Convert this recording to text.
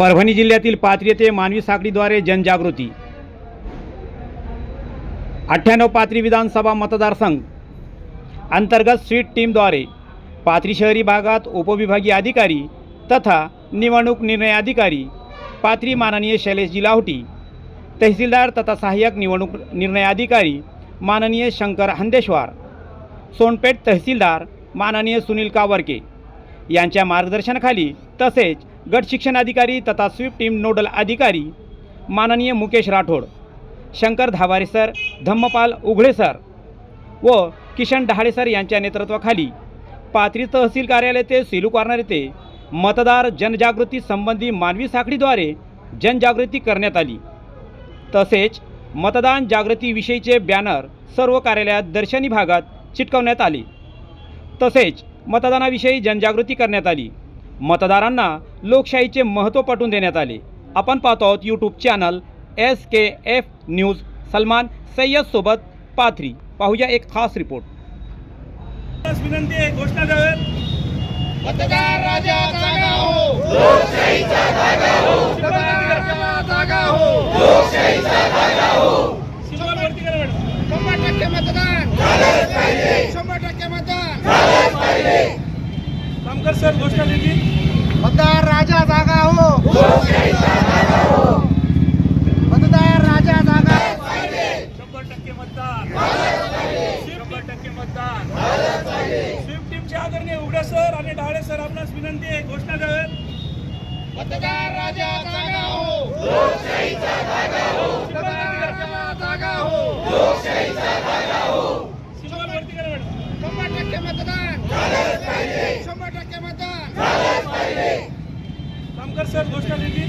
परभणी जिल्ह्यातील पाथरी येथे मानवी साखळीद्वारे जनजागृती. अठ्ठ्याण्णव पाथरी विधानसभा मतदारसंघ अंतर्गत स्वीट टीमद्वारे पाथरी शहरी भागात उपविभागीय अधिकारी तथा निवडणूक निर्णय अधिकारी पाथरी माननीय शैलेश लाहोटी तहसीलदार तथा सहाय्यक निवडणूक निर्णय अधिकारी माननीय शंकर हंदेश्वार सोनपेठ तहसीलदार माननीय सुनील कावरके यांच्या मार्गदर्शनाखाली तसेच गट शिक्षण अधिकारी तथा स्वीप टीम नोडल अधिकारी माननीय मुकेश राठोड शंकर धावारे सर धम्मपाल उघडे सर व किशन डहाळे सर यांच्या नेतृत्वाखाली पाथरी तहसील कार्यालय ते सिलू कॉर्नर येथे मतदार जनजागृती संबंधी मानवी साखळीद्वारे जनजागृती करण्यात आली. तसेच मतदान जागृतीविषयीचे बॅनर सर्व कार्यालयात दर्शनी भागात चिटकवण्यात आले. तसेच मतदानाविषयी जनजागृती करण्यात आली. मतदारांना लोकशाहीचे महत्त्व पटवून देण्यात आले. आपण पाहतो आहोत YouTube channel S K F news Salman सय्यदसोबत Pathri. पाहूया एक खास रिपोर्ट विनंती आहे घोषणा द्यावेत मतदार राजा जागा हो. जागा हो शंभर टक्के मतदान कामकर सर घोषणा देतील मतदार राजा जागा हो. मतदार राजा जागा शंभर टक्के मतदान. शंभर टक्के मतदान. स्वीप टीमचे आदरणीय उघडे सर आणि ढाळे सर आपणास विनंती आहे घोषणा द्यावेत मतदार राजा जागा हो मतदार राजा जागा हो सिंबल वरती करा मॅडम शंभर टक्के मतदान शंभर सर घोषणा देतील